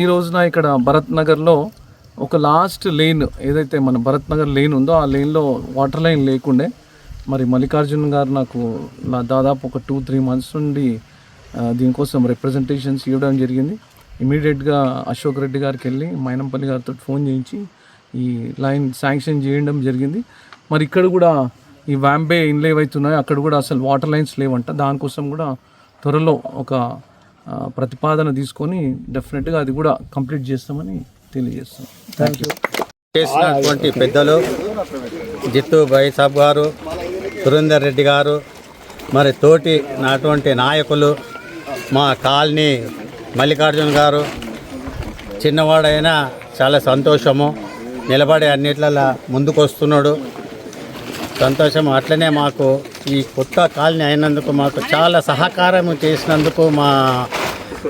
ఈ రోజున ఇక్కడ భరత్ నగర్లో ఒక లాస్ట్ లేన్ ఏదైతే మన భరత్ నగర్ లేన్ ఉందో ఆ లేన్లో వాటర్ లైన్ లేకుండే మరి మల్లికార్జున్ గారు నాకు నా దాదాపు ఒక టూ త్రీ మంత్స్ నుండి దీనికోసం రిప్రజెంటేషన్స్ ఇవ్వడం జరిగింది. ఇమీడియట్గా అశోక్ రెడ్డి గారికి వెళ్ళి మైనంపల్లి గారితో ఫోన్ చేయించి ఈ లైన్ శాంక్షన్ చేయడం జరిగింది. మరి ఇక్కడ కూడా ఈ వ్యాంబే ఇన్లేవ్ అవుతున్నాయి అక్కడ కూడా అసలు వాటర్ లైన్స్ లేవంట. దానికోసం కూడా త్వరలో ఒక ప్రతిపాదన తీసుకొని డెఫినెట్గా అది కూడా కంప్లీట్ చేస్తామని తెలియజేస్తాం థ్యాంక్ యూ చేసినటువంటి పెద్దలు జిత్తు భాయ్ సాబ్ గారు సురేందర్ రెడ్డి గారు మరి తోటి నాటువంటి నాయకులు మా కాలనీ మల్లికార్జున్ గారు చిన్నవాడైనా చాలా సంతోషము. నిలబడి అన్నిట్లలో ముందుకు వస్తున్నాడు సంతోషం. అట్లనే మాకు ఈ కొత్త కాలనీ అయినందుకు మాకు చాలా సహకారం చేసినందుకు మా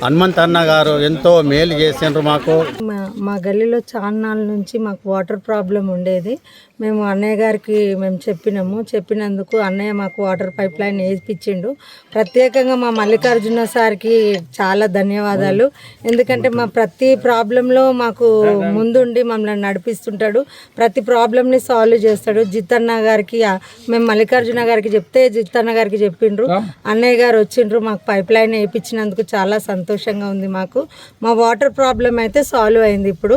హనుమంత్ అన్న గారు ఎంతో మేలు చేసిండ్రు మాకు. మా మా గల్లీలో చాన్నాళ్ళ నుంచి మాకు వాటర్ ప్రాబ్లం ఉండేది. మేము అన్నయ్య గారికి మేము చెప్పినాము. చెప్పినందుకు అన్నయ్య మాకు వాటర్ పైప్ లైన్ వేయించిండు ప్రత్యేకంగా మా మల్లికార్జున సార్కి చాలా ధన్యవాదాలు. ఎందుకంటే మా ప్రతి ప్రాబ్లంలో మాకు ముందుండి మమ్మల్ని నడిపిస్తుంటాడు. ప్రతి ప్రాబ్లమ్ని సాల్వ్ చేస్తాడు. జిత్తన్న గారికి మేము మల్లికార్జున గారికి చెప్తే జిత్తన్న గారికి చెప్పిండ్రు. అన్నయ్య గారు వచ్చిండ్రు మాకు పైప్ లైన్ వేయించినందుకు చాలా సంతోషంగా ఉంది మాకు. మా వాటర్ ప్రాబ్లం అయితే సాల్వ్ అయింది ఇప్పుడు.